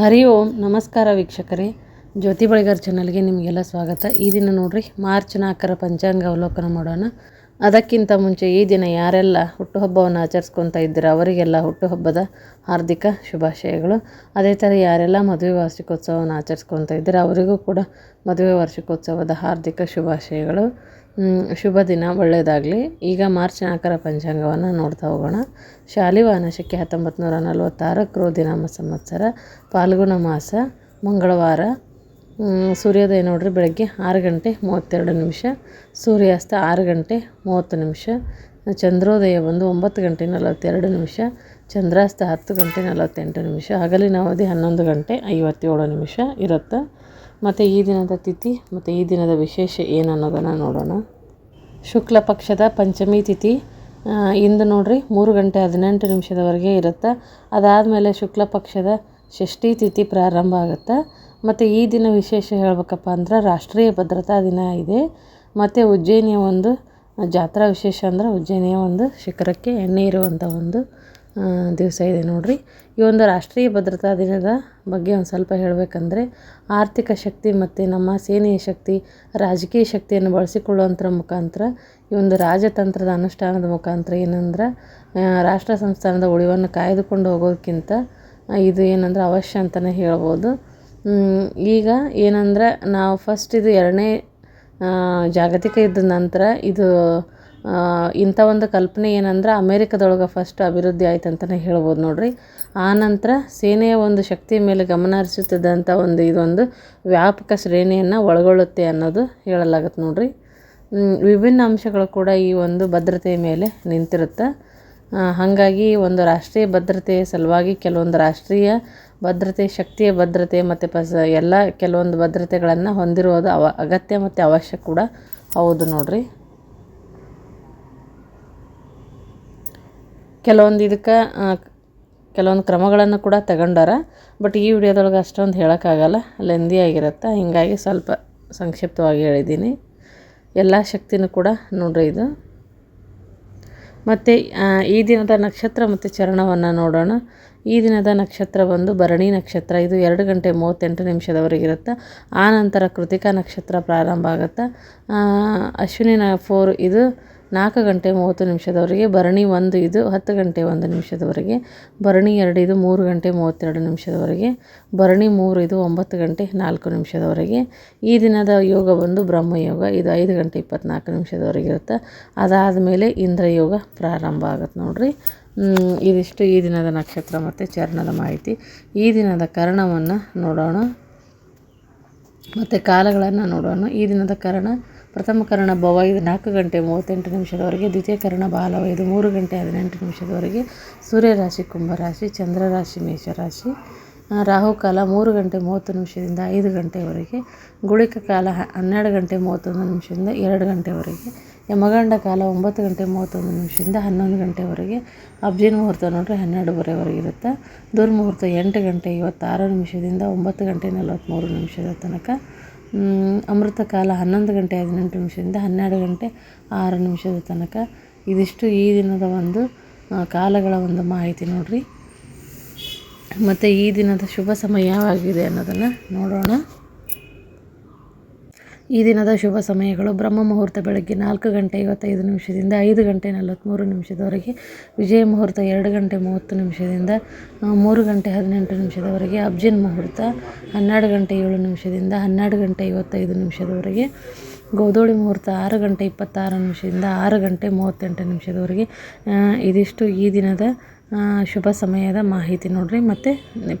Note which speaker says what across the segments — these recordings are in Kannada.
Speaker 1: ಹರಿ ಓಂ, ನಮಸ್ಕಾರ ವೀಕ್ಷಕರೇ. ಜ್ಯೋತಿ ಬಳಿಗಾರ್ ಚಾನಲ್ಗೆ ನಿಮಗೆಲ್ಲ ಸ್ವಾಗತ. ಈ ದಿನ ನೋಡ್ರಿ, ಮಾರ್ಚ್ ನಾಲ್ಕರ ಪಂಚಾಂಗ ಅವಲೋಕನ ಮಾಡೋಣ. ಅದಕ್ಕಿಂತ ಮುಂಚೆ ಈ ದಿನ ಯಾರೆಲ್ಲ ಹುಟ್ಟುಹಬ್ಬವನ್ನು ಆಚರಿಸ್ಕೊತಾ ಇದ್ದೀರಾ, ಅವರಿಗೆಲ್ಲ ಹುಟ್ಟುಹಬ್ಬದ ಹಾರ್ದಿಕ ಶುಭಾಶಯಗಳು. ಅದೇ ಥರ ಯಾರೆಲ್ಲ ಮದುವೆ ವಾರ್ಷಿಕೋತ್ಸವವನ್ನು ಆಚರಿಸ್ಕೊತಾ ಇದ್ದೀರಾ, ಅವರಿಗೂ ಕೂಡ ಮದುವೆ ವಾರ್ಷಿಕೋತ್ಸವದ ಹಾರ್ದಿಕ ಶುಭಾಶಯಗಳು. ಶುಭ ದಿನ ಒಳ್ಳೆಯದಾಗಲಿ. ಈಗ ಮಾರ್ಚ್ ನಾಲ್ಕರ ಪಂಚಾಂಗವನ್ನು ನೋಡ್ತಾ ಹೋಗೋಣ. ಶಾಲಿವಾನಶಕ್ಕೆ ಹತ್ತೊಂಬತ್ತು ನೂರ ನಲವತ್ತಾರು ಕ್ರೋಧಿನಾಮ ಸಂವತ್ಸರ ಫಾಲ್ಗುಣ ಮಾಸ, ಮಂಗಳವಾರ ಸೂರ್ಯೋದಯ ನೋಡ್ರಿ, ಬೆಳಗ್ಗೆ ಆರು ಗಂಟೆ ಮೂವತ್ತೆರಡು ನಿಮಿಷ, ಸೂರ್ಯಾಸ್ತ ಆರು ಗಂಟೆ ಮೂವತ್ತು ನಿಮಿಷ, ಚಂದ್ರೋದಯ ಬಂದು ಒಂಬತ್ತು ಗಂಟೆ ನಲವತ್ತೆರಡು ನಿಮಿಷ, ಚಂದ್ರಾಸ್ತ ಹತ್ತು ಗಂಟೆ ನಲವತ್ತೆಂಟು ನಿಮಿಷ, ಹಗಲಿನ ಅವಧಿ ಹನ್ನೊಂದು ಗಂಟೆ ಐವತ್ತೇಳು ನಿಮಿಷ ಇರುತ್ತೆ. ಮತ್ತು ಈ ದಿನದ ತಿಥಿ, ಮತ್ತು ಈ ದಿನದ ವಿಶೇಷ ಏನು ಅನ್ನೋದನ್ನು ನೋಡೋಣ. ಶುಕ್ಲ ಪಕ್ಷದ ಪಂಚಮಿ ತಿಥಿ ಇಂದು ನೋಡ್ರಿ, ಮೂರು ಗಂಟೆ ಹದಿನೆಂಟು ನಿಮಿಷದವರೆಗೆ ಇರುತ್ತೆ. ಅದಾದಮೇಲೆ ಶುಕ್ಲ ಪಕ್ಷದ ಷಷ್ಠಿ ತಿಥಿ ಪ್ರಾರಂಭ ಆಗುತ್ತೆ. ಮತ್ತು ಈ ದಿನ ವಿಶೇಷ ಹೇಳ್ಬೇಕಪ್ಪ ಅಂದ್ರೆ ರಾಷ್ಟ್ರೀಯ ಭದ್ರತಾ ದಿನ ಇದೆ. ಮತ್ತು ಉಜ್ಜಯಿನಿಯ ಒಂದು, ಜಾತ್ರಾ ವಿಶೇಷ ಅಂದ್ರೆ ಉಜ್ಜಯಿನಿಯ ಒಂದು ಶಿಖರಕ್ಕೆ ಎಣ್ಣೆ ಇರುವಂಥ ಒಂದು ದಿವಸ ಇದೆ ನೋಡಿರಿ. ಈ ಒಂದು ರಾಷ್ಟ್ರೀಯ ಭದ್ರತಾ ದಿನದ ಬಗ್ಗೆ ಒಂದು ಸ್ವಲ್ಪ ಹೇಳಬೇಕಂದ್ರೆ ಆರ್ಥಿಕ ಶಕ್ತಿ ಮತ್ತು ನಮ್ಮ ಸೇನೆಯ ಶಕ್ತಿ, ರಾಜಕೀಯ ಶಕ್ತಿಯನ್ನು ಬಳಸಿಕೊಳ್ಳುವಂಥರ ಮುಖಾಂತರ, ಈ ಒಂದು ರಾಜತಂತ್ರದ ಅನುಷ್ಠಾನದ ಮುಖಾಂತರ ಏನಂದ್ರೆ ರಾಷ್ಟ್ರ ಸಂಸ್ಥಾನದ ಉಳಿವನ್ನು ಕಾಯ್ದುಕೊಂಡು ಹೋಗೋದಕ್ಕಿಂತ ಇದು ಏನಂದ್ರೆ ಅವಶ್ಯ ಅಂತಲೇ ಹೇಳ್ಬೋದು. ಈಗ ಏನಂದ್ರೆ ನಾವು ಫಸ್ಟ್ ಇದು ಎರಡನೇ ಜಾಗತಿಕ ಯುದ್ಧದ ನಂತರ ಇದು ಇಂಥ ಒಂದು ಕಲ್ಪನೆ ಏನಂದ್ರೆ ಅಮೇರಿಕದೊಳಗೆ ಫಸ್ಟ್ ಅಭಿವೃದ್ಧಿ ಆಯ್ತು ಅಂತಲೇ ಹೇಳ್ಬೋದು ನೋಡಿರಿ. ಆ ನಂತರ ಸೇನೆಯ ಒಂದು ಶಕ್ತಿಯ ಮೇಲೆ ಗಮನ ಹರಿಸುತ್ತಿದ್ದಂಥ ಒಂದು ಇದೊಂದು ವ್ಯಾಪಕ ಶ್ರೇಣಿಯನ್ನು ಒಳಗೊಳ್ಳುತ್ತೆ ಅನ್ನೋದು ಹೇಳಲಾಗತ್ತೆ ನೋಡಿರಿ. ವಿಭಿನ್ನ ಅಂಶಗಳು ಕೂಡ ಈ ಒಂದು ಭದ್ರತೆಯ ಮೇಲೆ ನಿಂತಿರುತ್ತೆ. ಹಾಗಾಗಿ ಒಂದು ರಾಷ್ಟ್ರೀಯ ಭದ್ರತೆಯ ಸಲುವಾಗಿ ಕೆಲವೊಂದು ರಾಷ್ಟ್ರೀಯ ಭದ್ರತೆ, ಶಕ್ತಿಯ ಭದ್ರತೆ ಮತ್ತು ಪಸ ಎಲ್ಲ ಕೆಲವೊಂದು ಭದ್ರತೆಗಳನ್ನು ಹೊಂದಿರುವುದು ಅವ, ಅಗತ್ಯ ಮತ್ತು ಅವಶ್ಯ ಕೂಡ ಹೌದು ನೋಡಿರಿ. ಕೆಲವೊಂದು ಇದಕ್ಕೆ ಕೆಲವೊಂದು ಕ್ರಮಗಳನ್ನು ಕೂಡ ತಗೊಂಡಾರ, ಬಟ್ ಈ ವಿಡಿಯೋದೊಳಗೆ ಅಷ್ಟೊಂದು ಹೇಳೋಕ್ಕಾಗಲ್ಲ, ಲೆಂದಿ ಆಗಿರುತ್ತೆ, ಹೀಗಾಗಿ ಸ್ವಲ್ಪ ಸಂಕ್ಷಿಪ್ತವಾಗಿ ಹೇಳಿದ್ದೀನಿ. ಎಲ್ಲ ಶಕ್ತಿನೂ ಕೂಡ ನೋಡ್ರಿ ಇದು. ಮತ್ತು ಈ ದಿನದ ನಕ್ಷತ್ರ ಮತ್ತು ಚರಣವನ್ನು ನೋಡೋಣ. ಈ ದಿನದ ನಕ್ಷತ್ರ ಬಂದು ಭರಣಿ ನಕ್ಷತ್ರ. ಇದು ಎರಡು ಗಂಟೆ ಮೂವತ್ತೆಂಟು ನಿಮಿಷದವರೆಗಿರುತ್ತೆ ಆ ನಂತರ ಕೃತಿಕಾ ನಕ್ಷತ್ರ ಪ್ರಾರಂಭ ಆಗುತ್ತೆ? ಅಶ್ವಿನಿ ಫೋರ್ ಇದು ನಾಲ್ಕು ಗಂಟೆ ಮೂವತ್ತು ನಿಮಿಷದವರೆಗೆ, ಭರಣಿ ಒಂದು ಇದು ಹತ್ತು ಗಂಟೆ ಒಂದು ನಿಮಿಷದವರೆಗೆ, ಭರಣಿ ಎರಡು ಇದು ಮೂರು ಗಂಟೆ ಮೂವತ್ತೆರಡು ನಿಮಿಷದವರೆಗೆ, ಭರಣಿ ಮೂರು ಇದು ಒಂಬತ್ತು ಗಂಟೆ ನಾಲ್ಕು ನಿಮಿಷದವರೆಗೆ. ಈ ದಿನದ ಯೋಗ ಬಂದು ಬ್ರಹ್ಮಯೋಗ, ಇದು ಐದು ಗಂಟೆ ಇಪ್ಪತ್ತ್ನಾಲ್ಕು ನಿಮಿಷದವರೆಗೆ ಇರುತ್ತೆ. ಅದಾದ ಮೇಲೆ ಇಂದ್ರಯೋಗ ಪ್ರಾರಂಭ ಆಗುತ್ತೆ ನೋಡಿರಿ. ಇದಿಷ್ಟು ಈ ದಿನದ ನಕ್ಷತ್ರ ಮತ್ತು ಚರಣದ ಮಾಹಿತಿ. ಈ ದಿನದ ಕರ್ಣವನ್ನು ನೋಡೋಣ. ಮತ್ತು ಕಾಲಗಳನ್ನು ನೋಡೋಣ. ಈ ದಿನದ ಕರ್ಣ ಪ್ರಥಮ ಕರ್ಣ ಭವ, ಇದು ನಾಲ್ಕು ಗಂಟೆ ಮೂವತ್ತೆಂಟು ನಿಮಿಷದವರೆಗೆ, ದ್ವಿತೀಯ ಕರ್ಣ ಬಾಲವ ಇದು ಮೂರು ಗಂಟೆ ಹದಿನೆಂಟು ನಿಮಿಷದವರೆಗೆ ಸೂರ್ಯರಾಶಿ ಕುಂಭರಾಶಿ ಚಂದ್ರರಾಶಿ ಮೇಷರಾಶಿ ರಾಹುಕಾಲ ಮೂರು ಗಂಟೆ ಮೂವತ್ತು ನಿಮಿಷದಿಂದ ಐದು ಗಂಟೆವರೆಗೆ, ಗುಳಿಕ ಕಾಲ ಹನ್ನೆರಡು ಗಂಟೆ ಮೂವತ್ತೊಂದು ನಿಮಿಷದಿಂದ ಎರಡು ಗಂಟೆವರೆಗೆ, ಯಮಗಂಡ ಕಾಲ ಒಂಬತ್ತು ಗಂಟೆ ಮೂವತ್ತೊಂದು ನಿಮಿಷದಿಂದ ಹನ್ನೊಂದು ಗಂಟೆವರೆಗೆ, ಅಬ್ಜಿನ ಮುಹೂರ್ತ ನೋಡ್ರಿ ಹನ್ನೆರಡುವರೆವರೆಗೆ ಇರುತ್ತೆ. ದುರ್ಮುಹೂರ್ತ ಎಂಟು ಗಂಟೆ ಇವತ್ತಾರು ನಿಮಿಷದಿಂದ ಒಂಬತ್ತು ಗಂಟೆ ನಲವತ್ತ್ಮೂರು ನಿಮಿಷದ ತನಕ. ಅಮೃತ ಕಾಲ ಹನ್ನೊಂದು ಗಂಟೆ ಹದಿನೆಂಟು ನಿಮಿಷದಿಂದ ಹನ್ನೆರಡು ಗಂಟೆ ಆರು ನಿಮಿಷದ ತನಕ ಇದಿಷ್ಟು ಈ ದಿನದ ಒಂದು ಕಾಲಗಳ ಒಂದು ಮಾಹಿತಿ ನೋಡಿರಿ. ಮತ್ತು ಈ ದಿನದ ಶುಭ ಸಮಯ ಯಾವಾಗಿದೆ ಅನ್ನೋದನ್ನು ನೋಡೋಣ. ಈ ದಿನದ ಶುಭ ಸಮಯಗಳು. ಬ್ರಹ್ಮ ಮುಹೂರ್ತ ಬೆಳಗ್ಗೆ ನಾಲ್ಕು ಗಂಟೆ ಐವತ್ತೈದು ನಿಮಿಷದಿಂದ ಐದು ಗಂಟೆ ನಲವತ್ತ್ಮೂರು ನಿಮಿಷದವರೆಗೆ, ವಿಜಯ ಮುಹೂರ್ತ ಎರಡು ಗಂಟೆ ಮೂವತ್ತು ನಿಮಿಷದಿಂದ ಮೂರು ಗಂಟೆ ಹದಿನೆಂಟು ನಿಮಿಷದವರೆಗೆ, ಅಬ್ಜಿನ್ ಮುಹೂರ್ತ ಹನ್ನೆರಡು ಗಂಟೆ ಏಳು ನಿಮಿಷದಿಂದ ಹನ್ನೆರಡು ಗಂಟೆ ಐವತ್ತೈದು ನಿಮಿಷದವರೆಗೆ, ಗೋಧೂಳಿ ಮುಹೂರ್ತ ಆರು ಗಂಟೆ ಇಪ್ಪತ್ತಾರು ನಿಮಿಷದಿಂದ ಆರು ಗಂಟೆ ಮೂವತ್ತೆಂಟು ನಿಮಿಷದವರೆಗೆ ಇದಿಷ್ಟು ಈ ದಿನದ ಶುಭ ಸಮಯದ ಮಾಹಿತಿ ನೋಡಿರಿ. ಮತ್ತು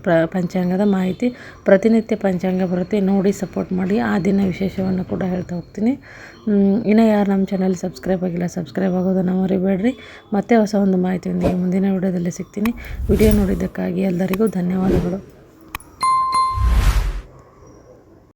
Speaker 1: ಪ್ರ, ಪಂಚಾಂಗದ ಮಾಹಿತಿ, ಪ್ರತಿನಿತ್ಯ ಪಂಚಾಂಗ ಬರುತ್ತೆ. ನೋಡಿ ಸಪೋರ್ಟ್ ಮಾಡಿ. ಆ ದಿನ ವಿಶೇಷವನ್ನು ಕೂಡ ಹೇಳ್ತಾ ಹೋಗ್ತೀನಿ. ಇನ್ನು ಯಾರು ನಮ್ಮ ಚಾನಲ್ ಸಬ್ಸ್ಕ್ರೈಬ್ ಆಗಿಲ್ಲ ಸಬ್ಸ್ಕ್ರೈಬ್ ಆಗೋದನ್ನು ಮರಿಬೇಡ್ರಿ. ಮತ್ತೆ ಹೊಸ ಒಂದು ಮಾಹಿತಿಯೊಂದಿಗೆ ಮುಂದಿನ ವಿಡಿಯೋದಲ್ಲಿ ಸಿಗ್ತೀನಿ. ವಿಡಿಯೋ ನೋಡಿದ್ದಕ್ಕಾಗಿ ಎಲ್ಲರಿಗೂ ಧನ್ಯವಾದಗಳು.